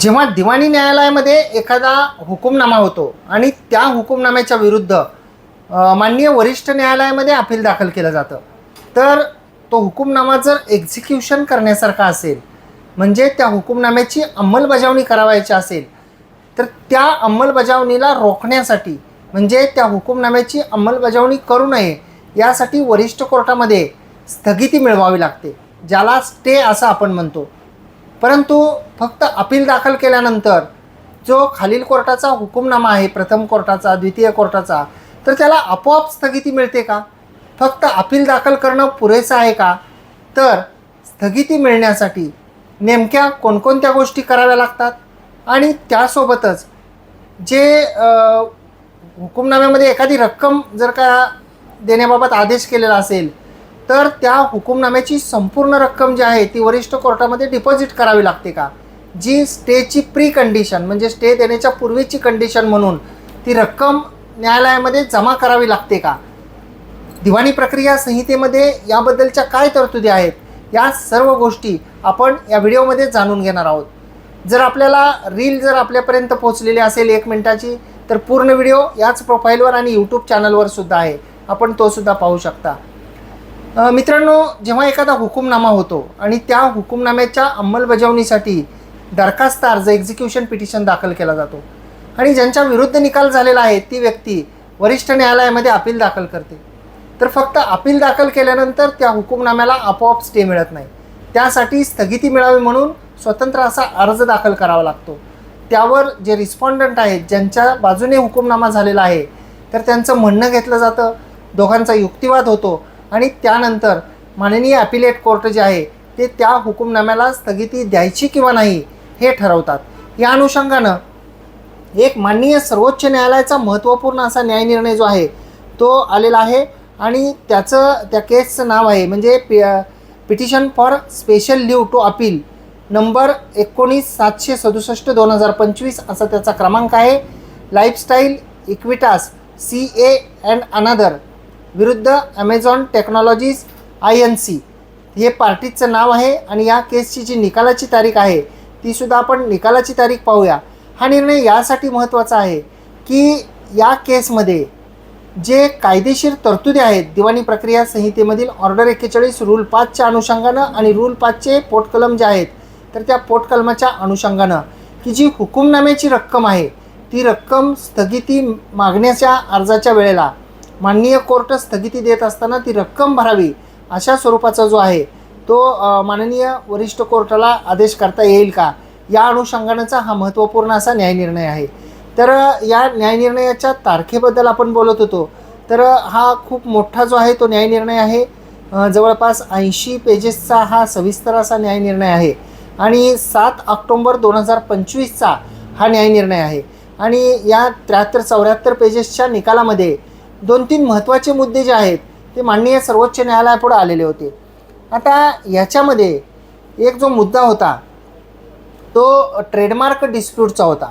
जेव्हा दिवाणी न्यायालयामध्ये एखादा हुकुमनामा होतो आणि त्या हुकुमनाम्याच्या विरुद्ध माननीय वरिष्ठ न्यायालयामध्ये अपील दाखल केलं जातं तर तो हुकुमनामा जर एक्झिक्युशन करण्यासारखा असेल म्हणजे त्या हुकुमनाम्याची अंमलबजावणी करावायची असेल तर त्या अंमलबजावणीला रोखण्यासाठी म्हणजे त्या हुकुमनाम्याची अंमलबजावणी करू नये यासाठी वरिष्ठ कोर्टामध्ये स्थगिती मिळवावी लागते ज्याला स्टे असं आपण म्हणतो. परंतु फक्त अपील दाखल केल्यानंतर जो खालील कोर्टाचा हुकुमनामा आहे प्रथम कोर्टाचा द्वितीय कोर्टाचा तर त्याला आपोआप स्थगिती मिळते का? फक्त अपील दाखल करणं पुरेसं आहे का? तर स्थगिती मिळण्यासाठी नेमक्या कोणकोणत्या गोष्टी कराव्या लागतात? आणि त्यासोबतच जे हुकुमनाम्यामध्ये एखादी रक्कम जर का देण्याबाबत आदेश केलेला असेल तर त्या हुकुमनाम्याची संपूर्ण रक्कम जी आहे ती वरिष्ठ कोर्टामध्ये डिपॉझिट करावी लागते का? जी स्टेची प्री कंडिशन म्हणजे स्टे देण्याच्या पूर्वीची कंडिशन म्हणून ती रक्कम न्यायालयामध्ये जमा करावी लागते का? दिवाणी प्रक्रिया संहितेमध्ये याबद्दलच्या काय तरतुदी आहेत? या सर्व गोष्टी आपण या व्हिडिओमध्ये जाणून घेणार आहोत. जर आपल्याला रील जर आपल्यापर्यंत पोहोचलेली असेल एक मिनिटाची तर पूर्ण व्हिडिओ याच प्रोफाईलवर आणि यूट्यूब चॅनलवर सुद्धा आहे. आपण तो सुद्धा पाहू शकता. मित्रांनो जेव्हा एखादा हुकुमनामा होतो आणि त्या हुकुमनाम्याच्या अंमलबजावणीसाठी दरखास्त अर्ज एक्झिक्युशन पिटिशन दाखल केला जातो आणि ज्यांच्या विरुद्ध निकाल झालेला आहे ती व्यक्ती वरिष्ठ न्यायालयामध्ये अपील दाखल करते. तर फक्त अपील दाखल केल्यानंतर त्या हुकुमनाम्याला आपोआप स्टे मिळत नाही. त्यासाठी स्थगिती मिळावी म्हणून स्वतंत्र असा अर्ज दाखल करावा लागतो. त्यावर जे रिस्पॉन्डंट आहेत ज्यांच्या बाजूने हुकुमनामा झालेला आहे तर त्यांचं म्हणणं घेतलं जातं. दोघांचा युक्तिवाद होतो. आणि त्यानंतर माननीय ॲपिलेट कोर्ट जे आहे ते त्या हुकुमनाम्याला स्थगिती द्यायची किंवा नाही हे ठरवतात. या अनुषंगानं एक माननीय सर्वोच्च न्यायालयाचा महत्त्वपूर्ण असा न्यायनिर्णय जो आहे तो आलेला आहे आणि त्याचं त्या केसचं नाव आहे म्हणजे पि petition for special leave to appeal number एकोणीस सातशे सदुसष्ट दोन हजार पंचवीस असा त्याचा क्रमांक आहे. Lifestyle Equitas C A and another. विरुद्ध Amazon technologies I N C हे पार्टीचं नाव आहे आणि या केसची जी निकालाची तारीख आहे तीसुद्धा आपण निकालाची तारीख पाहूया. हा निर्णय यासाठी महत्त्वाचा आहे की या केसमध्ये जे कायदेशीर तरतुदी आहेत दिवाणी प्रक्रिया संहितेमधील ऑर्डर एक्केचाळीस रूल पाचच्या अनुषंगानं आणि रूल पाचचे पोटकलम जे आहेत तर त्या पोटकलमाच्या अनुषंगानं की जी हुकुमनाम्याची रक्कम आहे ती रक्कम स्थगिती मागण्याच्या अर्जाच्या वेळेला माननीय कोर्ट स्थगिती देत असताना ती रक्कम भरावी अशा स्वरूपाचा जो आहे तो माननीय वरिष्ठ कोर्टाला आदेश करता येईल का? या अनुषंगानेचा हा महत्त्वपूर्ण असा न्यायनिर्णय आहे. तर या न्यायनिर्णयाच्या तारखेबद्दल आपण बोलत होतो. तर हा खूप मोठा जो आहे तो न्यायनिर्णय आहे. जवळपास ऐंशी पेजेसचा हा सविस्तर असा न्यायनिर्णय आहे. आणि सात ऑक्टोंबर दोन हजार पंचवीसचा हा न्यायनिर्णय आहे. आणि या त्र्याहत्तर चौऱ्याहत्तर पेजेसच्या निकालामध्ये दोन तीन महत्त्वाचे मुद्दे जे आहेत ते माननीय सर्वोच्च न्यायालयापुढे आलेले होते. आता ह्याच्यामध्ये एक जो मुद्दा होता तो ट्रेडमार्क डिस्प्यूटचा होता.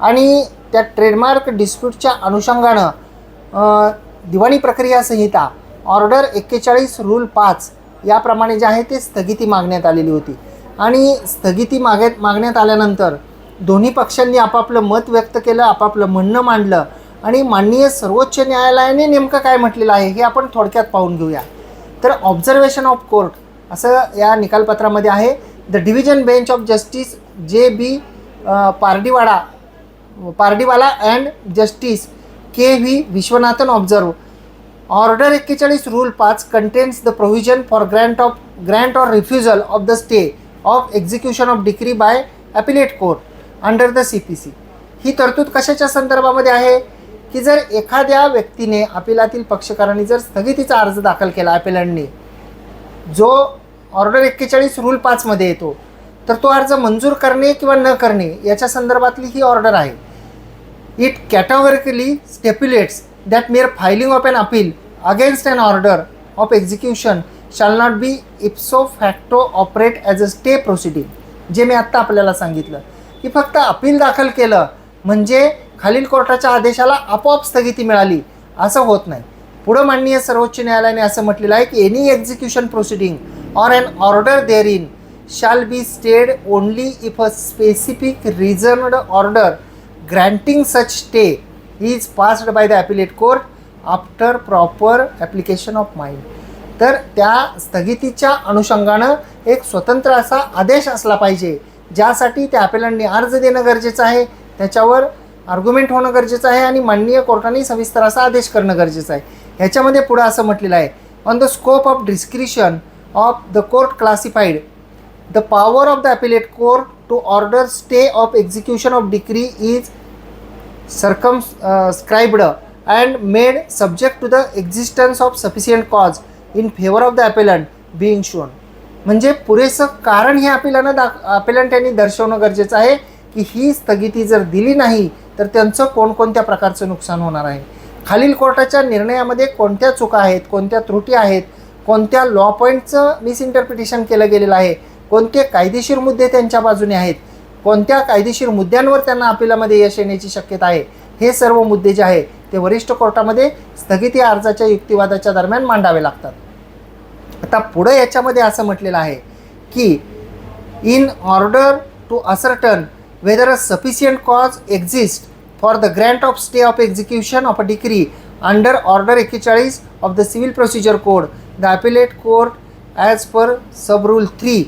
आणि त्या ट्रेडमार्क डिस्प्यूटच्या अनुषंगानं दिवाणी प्रक्रिया संहिता ऑर्डर एक्केचाळीस रूल पाच याप्रमाणे जे आहे ते स्थगिती मागण्यात आलेली होती. आणि स्थगिती मागे मागण्यात आल्यानंतर दोन्ही पक्षांनी आपापलं मत व्यक्त केलं आपापलं म्हणणं मांडलं आणि माननीय सर्वोच्च न्यायालयाने नेमकं काय म्हटलेलं आहे हे आपण थोडक्यात पाहून घेऊया. तर ऑब्झर्वेशन ऑफ कोर्ट असं या निकालपत्रामध्ये आहे. The division bench of justice J B Pardiwada Pardiwala and justice K V Viswanathan observe order एक्केचाळीस रूल पाच contains the provision for grant of grant or refusal of the stay of execution of decree by appellate court under the C P C ही तरतूद कशाच्या संदर्भामध्ये आहे? की जर एखाद्या व्यक्तीने अपिलातील पक्षकारांनी जर स्थगितीचा अर्ज दाखल केला अपिलांनी जो ऑर्डर एक्केचाळीस रूल पाचमध्ये येतो तर तो अर्ज मंजूर करणे किंवा न करणे याच्या संदर्भातली ही ऑर्डर आहे. It categorically stipulates that mere filing of an appeal against an order of execution shall not be ipso facto operate as a stay proceeding जे मी आत्ता आपल्याला सांगितलं. की फक्त अपील दाखल केलं म्हणजे खालील कोर्टाच्या आदेशाला आपोआप स्थगिती मिळाली असं होत नाही. पुढं माननीय सर्वोच्च न्यायालयाने असं म्हटलेलं आहे की any execution proceeding or an order therein shall be stayed only if a specific reasoned order granting such stay is passed by the appellate court after proper application of mind तर त्या स्थगितीच्या अनुषंगानं एक स्वतंत्र असा आदेश असला पाहिजे ज्यासाठी त्या ॲपेलंटने अर्ज देणं गरजेचं आहे. त्याच्यावर आर्ग्युमेंट होणं गरजेचं आहे आणि माननीय कोर्टाने सविस्तर असा आदेश करणं गरजेचं आहे. ह्याच्यामध्ये पुढं असं म्हटलेलं आहे on the scope of discretion of the court classified the power of the appellate court to order stay of execution of decree is circumscribed and made subject to the existence of sufficient cause in favour of the appellant being shown म्हणजे पुरेसं कारण हे अपिलानं दा अपिलंट यांनी दर्शवणं गरजेचं आहे की ही स्थगिती जर दिली नाही तर त्यांचं कोणकोणत्या प्रकारचं नुकसान होणार आहे? खालील कोर्टाच्या निर्णयामध्ये कोणत्या चुका आहेत? कोणत्या त्रुटी आहेत? कोणत्या लॉ पॉईंटचं मिसइंटरप्रिटेशन केलं गेलेलं आहे? कोणते कायदेशीर मुद्दे त्यांच्या बाजूने आहेत? कोणत्या कायदेशीर मुद्द्यांवर त्यांना अपिलामध्ये यश येण्याची शक्यता आहे? हे सर्व मुद्दे जे आहे ते वरिष्ठ कोर्टामध्ये स्थगिती अर्जाच्या युक्तिवादाच्या दरम्यान मांडावे लागतात. आता पुढं याच्यामध्ये असं म्हटलेलं आहे की in order to ascertain whether a sufficient cause exist for the grant of stay of execution of a decree under order एक्केचाळीस of the Civil procedure code the appellate court, as per sub rule three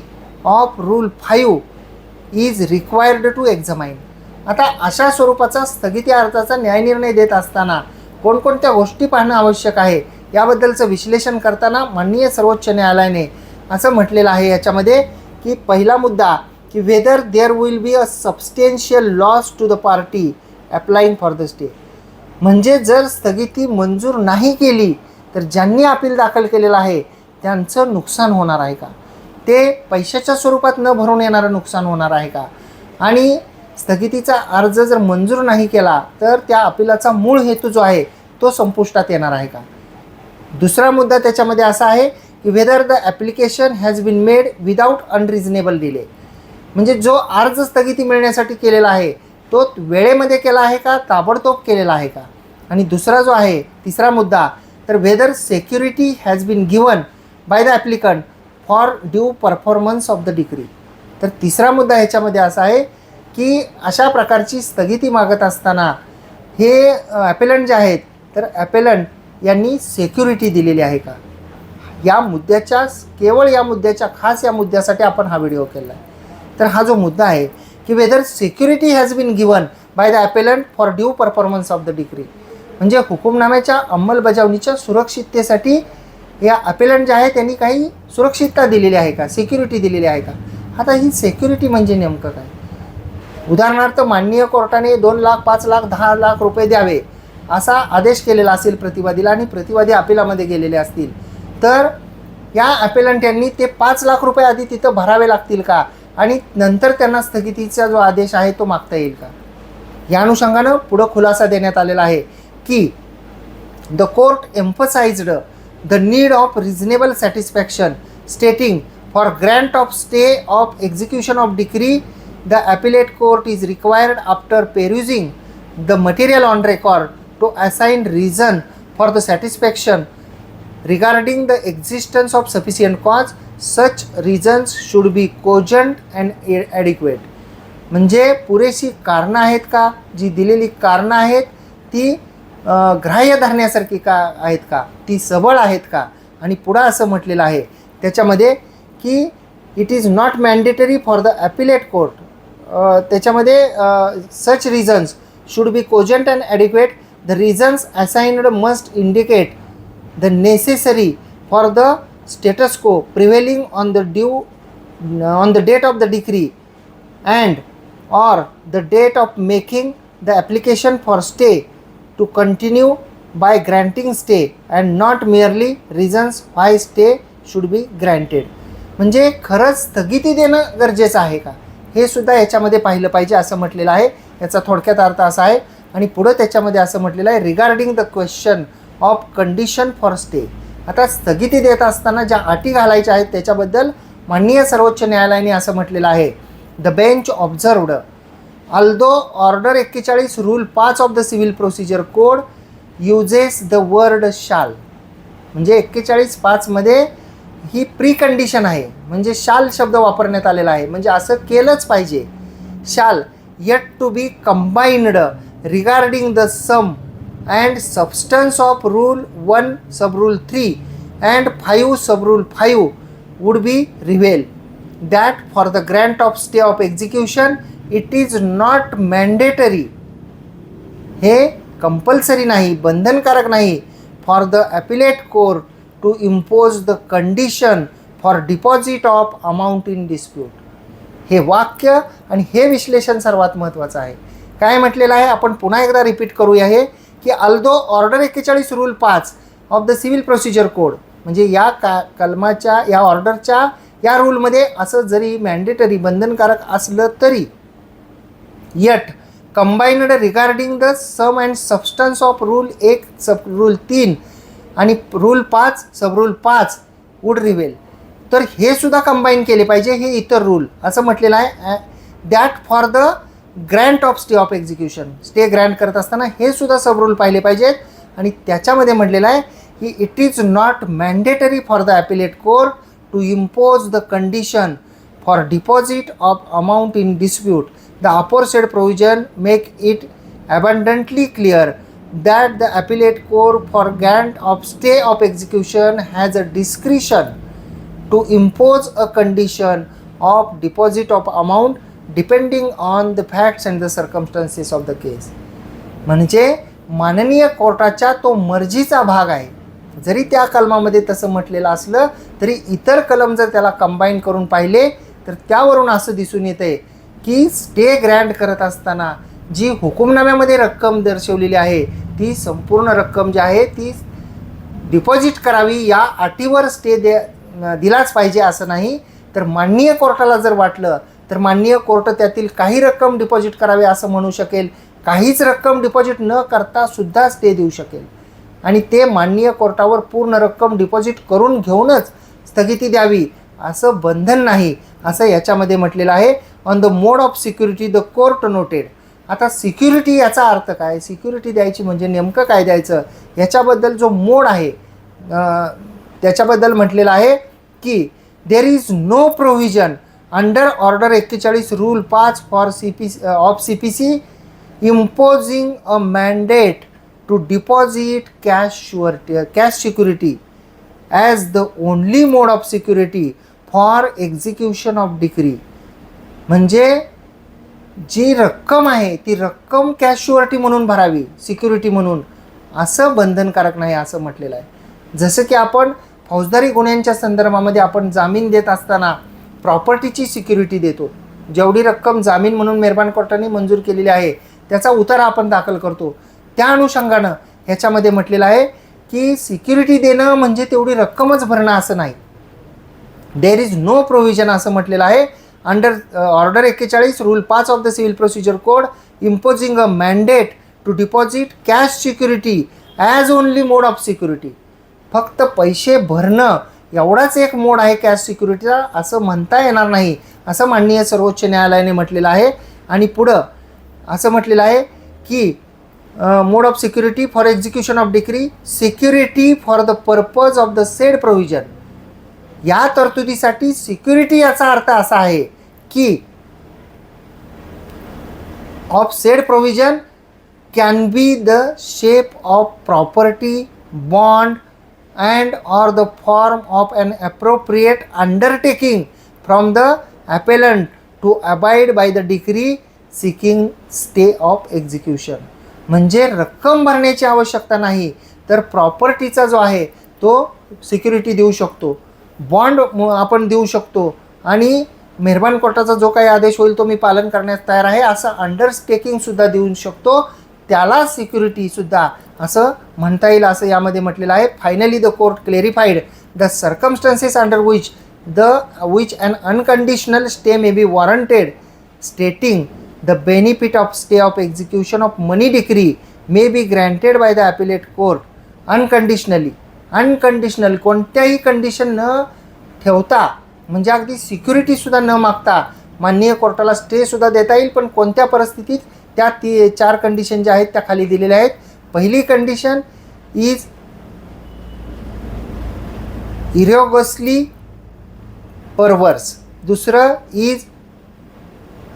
of rule five is required to examine. आता अशा स्वरूपाचा स्थगिती अर्जाचा न्यायनिर्णय देत असताना कोणकोणत्या गोष्टी पाहणं आवश्यक आहे याबद्दलचं विश्लेषण करताना माननीय सर्वोच्च न्यायालयाने असं म्हटलेलं आहे याच्यामध्ये की पहिला मुद्दा की whether there will be a substantial loss to the party applying for the stay म्हणजे जर स्थगिती मंजूर नाही केली तर ज्यांनी अपील दाखल केलेलं आहे त्यांचं नुकसान होणार आहे का? ते पैशाच्या स्वरूपात न भरून येणारं नुकसान होणार आहे का? आणि स्थगितीचा अर्ज जर मंजूर नाही केला तर त्या अपिलाचा मूळ हेतू जो आहे तो संपुष्टात येणार आहे का? दुसरा मुद्दा त्याच्यामध्ये असा आहे की whether the application has been made without unreasonable delay म्हणजे जो अर्ज स्थगिती मिळण्यासाठी केलेला आहे तो वेळेमध्ये केला आहे का ताबडतोब केलेला आहे का? आणि दुसरा जो आहे तिसरा मुद्दा तर whether security has been given by the applicant for due performance of the decree तर तिसरा मुद्दा ह्याच्यामध्ये असा आहे की अशा प्रकारची स्थगिती मागत असताना हे ॲपेलंट जे आहेत तर ॲपेलंट यांनी सेक्युरिटी दिलेली आहे का? या मुद्द्याच्या केवळ या मुद्द्याच्या खास या मुद्द्यासाठी आपण हा व्हिडिओ केला आहे तर हा जो मुद्दा आहे की whether security has been given by the appellant for due performance of the decree म्हणजे हुकुमनाम्याच्या अंमलबजावणीच्या सुरक्षिततेसाठी या अपेलंट जे आहे त्यांनी काही सुरक्षितता दिलेली आहे का? सिक्युरिटी दिलेली आहे का? आता ही सेक्युरिटी म्हणजे नेमकं काय? उदाहरणार्थ माननीय कोर्टाने दोन लाख पाच लाख दहा लाख रुपये द्यावे असा आदेश केलेला असेल प्रतिवादीला आणि प्रतिवादी अपिलामध्ये गेलेले असतील. तर या अपेलंट यांनी ते पाच लाख रुपये आधी तिथं भरावे लागतील का? आणि नंतर त्यांना स्थगितीचा जो आदेश आहे तो मागता येईल का? या अनुषंगानं पुढं खुलासा देण्यात आलेला आहे की the court emphasized the need of reasonable satisfaction stating for grant of stay of execution of decree the appellate court is required after perusing the material on record to assign reason for the satisfaction regarding the existence of sufficient cause such reasons should be cogent and adequate म्हणजे पुरेशी कारणं आहेत का? जी दिलेली कारणं आहेत ती ग्राह्य धरण्यासारखी का आहेत का? ती सबळ आहेत का? आणि पुढं असं म्हटलेलं आहे. त्याच्यामध्ये की it is not mandatory for the appellate court त्याच्यामध्ये such reasons should be cogent and adequate the reasons assigned must indicate the necessary for the status quo prevailing on the due on the date of the decree and or the date of making the application for stay to continue by granting stay and not merely reasons why stay should be granted म्हणजे खरंच स्थगिती देणं गरजेचं आहे का हे सुद्धा याच्यामध्ये पाहिलं पाहिजे असं म्हटलेलं आहे याचा थोडक्यात अर्थ असा आहे आणि पुढं त्याच्यामध्ये असं म्हटलेलं आहे regarding the question of condition for stay आता स्थगिती देत असताना ज्या अटी घालायच्या आहेत त्याच्याबद्दल माननीय सर्वोच्च न्यायालयाने असं म्हटलेलं आहे. The bench observed although order एक्केचाळीस रूल पाच of the civil procedure code uses the word shall म्हणजे एक्केचाळीस पाचमध्ये ही प्री कंडिशन आहे. म्हणजे शाल शब्द वापरण्यात आलेला आहे. म्हणजे असं केलंच पाहिजे. Shall yet to be combined regarding the sum and substance of rule one sub rule three and five sub rule five would be reveal that for the grant of stay of execution it is not mandatory हे compulsory नाही बंधनकारक नाही. For the appellate court to impose the condition for deposit of amount in dispute हे वाक्य आणि हे विश्लेषण सर्वात महत्त्वाचं आहे. काय म्हटलेलं आहे? आपण पुन्हा एकदा रिपीट करूया हे. की अल्दो ऑर्डर एक्केचाळीस रूल पाच of the civil procedure code म्हणजे या का कलमाच्या या ऑर्डरच्या या रूलमध्ये असं जरी मॅन्डेटरी बंधनकारक असलं तरी yet combined regarding the sum and substance of rule एक सब रूल तीन आणि रूल पाच सब रूल पाच वुड रिवेल तर हे सुद्धा कंबाईन केले पाहिजे हे इतर रूल असं म्हटलेलं आहे. That for the grant of stay of execution. Stay grant करत असताना हे सुद्धा सब रूल पाहिले पाहिजेत. आणि त्याच्यामध्ये म्हटलेलं आहे की it is not mandatory for the appellate court to impose the condition for deposit of amount in dispute the aforesaid provision make it abundantly clear that the appellate court for grant of stay of execution has a discretion to impose a condition of deposit of amount depending on the facts and the circumstances of the case म्हणजे माननीय कोर्टाच्या तो मर्जीचा भाग आहे. जरी त्या कलमामध्ये तसं म्हटलेलं असलं तरी इतर कलम जर त्याला कंबाईन करून पाहिले तर त्यावरून असं दिसून येतं की स्टे ग्रँड करत असताना जी हुकुमनाम्यामध्ये रक्कम दर्शवलेली आहे ती संपूर्ण रक्कम जी आहे ती डिपॉझिट करावी या अटीवर स्टे दे दिलाच पाहिजे असं नाही. तर माननीय कोर्टाला जर वाटलं तर माननीय कोर्ट त्यातील काही रक्कम डिपॉझिट करावी असं म्हणू शकेल. काहीच रक्कम डिपॉझिट न करता सुद्धा स्टे देऊ शकेल. आणि ते माननीय कोर्टावर पूर्ण रक्कम डिपॉझिट करून घेऊनच स्थगिती द्यावी असं बंधन नाही असं याच्यामध्ये म्हटलेलं आहे. On the mode of security the court noted आता सिक्युरिटी याचा अर्थ काय? सिक्युरिटी द्यायची म्हणजे नेमकं काय द्यायचं? याच्याबद्दल जो मोड आहे त्याच्याबद्दल म्हटलेलं आहे की there is no provision under order एक्केचाळीस रूल पाच for C P of C P C imposing a mandate to deposit cash surety cash security as the only mode of security for execution of decree म्हणजे जी रक्कम आहे ती रक्कम cash surety म्हणून भरावी सिक्युरिटी म्हणून. असं बंधनकारक नाही असं म्हटलेलं आहे. जसं की आपण फौजदारी गुन्ह्यांच्या संदर्भामध्ये आपण जामीन देत असताना प्रॉपर्टीची सिक्युरिटी देतो. जेवढी रक्कम जामीन म्हणून मेहरबान कोर्टाने मंजूर केलेली आहे त्याचा उतारा आपण दाखल करतो. त्या अनुषंगानं ह्याच्यामध्ये म्हटलेलं आहे की सिक्युरिटी देणं म्हणजे तेवढी रक्कमच भरणं असं नाही. देर इज नो प्रोव्हिजन असं म्हटलेलं आहे. अंडर ऑर्डर uh, एक्केचाळीस रूल पाच of the civil procedure code imposing a mandate to deposit cash security as only mode of security फक्त पैसे भरणं एवढाच एक मोड आहे कॅश सिक्युरिटीचा असं म्हणता येणार नाही. असं माननीय सर्वोच्च न्यायालयाने म्हटलेलं आहे. आणि पुढं असं म्हटलेलं आहे की mode of security for execution of decree security for the purpose of the said provision या तरतुदीसाठी सिक्युरिटी याचा अर्थ असा आहे की of said provision can be the shape of property bond and or the form of an appropriate undertaking from the appellant to abide by the decree seeking stay of execution म्हणजे रक्कम भरण्याची आवश्यकता नाही तर प्रॉपर्टीचा जो आहे तो सिक्युरिटी देऊ शकतो. बॉन्ड आपण देऊ शकतो. आणि मेहरबान कोर्टाचा जो काही आदेश होईल तो मी पालन करण्यास तयार आहे. असं अंडरस्टेकिंगसुद्धा देऊ शकतो. त्याला सिक्युरिटीसुद्धा असं म्हणता येईल असं यामध्ये म्हटलेलं आहे. Finally the court clarified the circumstances under which the which and unconditional stay may be warranted stating the benefit of stay of execution of money decree may be granted by the appellate court unconditionally unconditional कोणत्याही condition न ठेवता म्हणजे अगदी सिक्युरिटीसुद्धा न मागता माननीय कोर्टाला स्टेसुद्धा देता येईल पण कोणत्या परिस्थितीत त्या ती चार कंडिशन ज्या आहेत त्या खाली दिलेल्या आहेत. पहिली कंडिशन इज इरोगसली परवर्स दुसरं is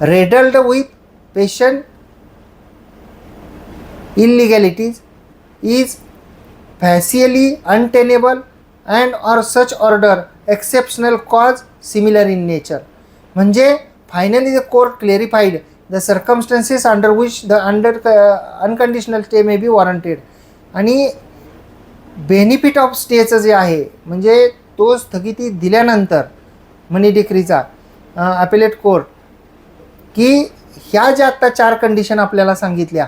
riddled with patent illegalities is facially untenable and or such order exceptional cause similar in nature म्हणजे finally the court clarified the circumstances under which the under unconditional stay may be warranted आणि benefit of स्टेचं जे आहे म्हणजे तो स्थगिती दिल्यानंतर मनी डिक्रीचा appellate court की ह्या ज्या आत्ता चार कंडिशन आपल्याला सांगितल्या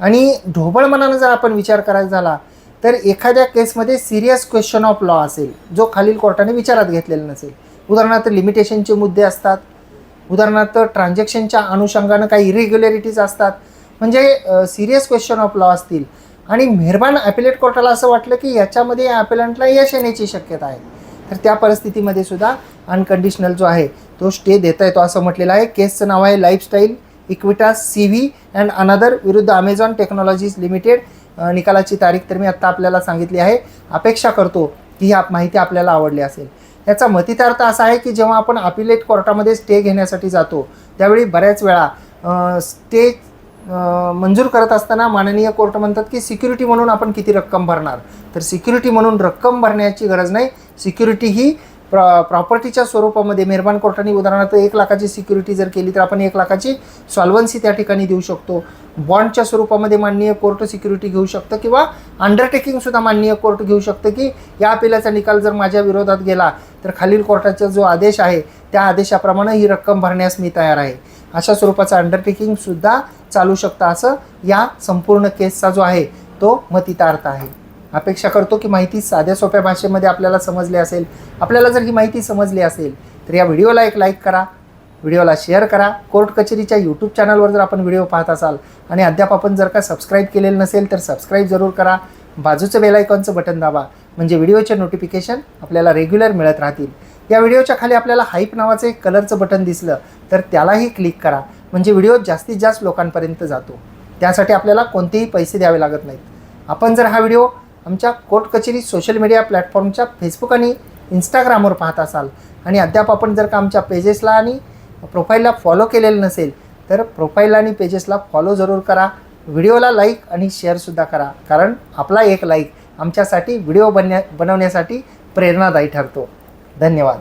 आणि ढोबळ मनानं जर आपण विचार करायचा झाला तर एखाद्या केसमध्ये सिरियस क्वेश्चन ऑफ लॉ असेल जो खालील कोर्टाने विचारात घेतलेला नसेल. उदाहरणार्थ लिमिटेशनचे मुद्दे असतात उदाहरणार्थ ट्रान्झॅक्शनच्या अनुषंगानं काही इरेग्युलॅरिटीज असतात. म्हणजे सिरियस क्वेश्चन ऑफ लॉ असतील. आणि मेहरबान ॲपिलेट कोर्टाला असं वाटलं की याच्यामध्ये या ॲपिलंटला यश येण्याची शक्यता आहे. तर त्या परिस्थितीमध्ये सुद्धा अनकंडिशनल जो आहे तो स्टे देता येतो असं म्हटलेलं आहे. केसचं नाव आहे lifestyle Equitas C V and another विरुद्ध अमेझॉन टेक्नॉलॉजीज लिमिटेड निकालाची तारीख तर मी आत्ता आपल्याला सांगितली आहे. अपेक्षा करतो की ही माहिती आपल्याला आवडली असेल. याचा मतितार्थ असा आहे की जेव्हा आपण अपिलेट कोर्टामध्ये स्टे घेण्यासाठी जातो त्यावेळी बऱ्याच वेळा स्टे मंजूर करत असताना माननीय कोर्ट म्हणतात की सिक्युरिटी म्हणून आपण किती रक्कम भरणार? तर सिक्युरिटी म्हणून रक्कम भरण्याची गरज नाही. सिक्युरिटी ही प्रॉ प्रॉपर्टीच्या स्वरूपामध्ये मेहरबान कोर्टाने उदाहरणार्थ एक लाखाची सिक्युरिटी जर केली तर आपण एक लाखाची सॉल्वन्सी त्या ठिकाणी देऊ शकतो. बॉन्डच्या स्वरूपामध्ये माननीय कोर्ट सिक्युरिटी घेऊ शकतं किंवा अंडरटेकिंगसुद्धा माननीय कोर्ट घेऊ शकतं की या अपिलाचा निकाल जर माझ्या विरोधात गेला तर खालील कोर्टाचा जो आदेश आहे त्या आदेशाप्रमाणे ही रक्कम भरण्यास मी तयार आहे. अशा स्वरूपाचं अंडरटेकिंगसुद्धा चालू शकतं असं या संपूर्ण केसचा जो आहे तो मतितार्थ आहे. अपेक्षा करतो की माहिती साध्या सोप्या भाषेमध्ये आपल्याला समजली असेल आपल्याला जर ही माहिती समजली असेल तर या व्हिडिओला एक लाईक करा व्हिडिओला शेअर करा. कोर्ट कचेरीच्या यूट्यूब चॅनलवर जर आपण व्हिडिओ पाहत असाल आणि अद्याप आपण जर का सबस्क्राईब केलेलं नसेल तर सबस्क्राईब जरूर करा. बाजूचं बेलायकॉनचं बटन दाबा म्हणजे व्हिडिओचे नोटिफिकेशन आपल्याला रेग्युलर मिळत राहतील. या व्हिडिओच्या खाली आपल्याला हाईप नावाचं एक कलरचं बटन दिसलं तर त्यालाही क्लिक करा. म्हणजे व्हिडिओ जास्तीत जास्त लोकांपर्यंत जातो. त्यासाठी आपल्याला कोणतेही पैसे द्यावे लागत नाहीत. आपण जर हा व्हिडिओ आमच्या कोर्ट कचेरी सोशल मीडिया प्लॅटफॉर्मच्या फेसबुक आणि इंस्टाग्रामवर पाहत असाल. आणि अद्याप आपण जर का आमच्या पेजेसला आणि प्रोफाईलला फॉलो केलेलं नसेल तर प्रोफाईल आणि पेजेसला फॉलो जरूर करा. व्हिडिओला लाईक आणि शेअरसुद्धा करा. कारण आपला एक लाईक आमच्यासाठी व्हिडिओ बनण्या बनवण्यासाठी प्रेरणादायी ठरतो. धन्यवाद.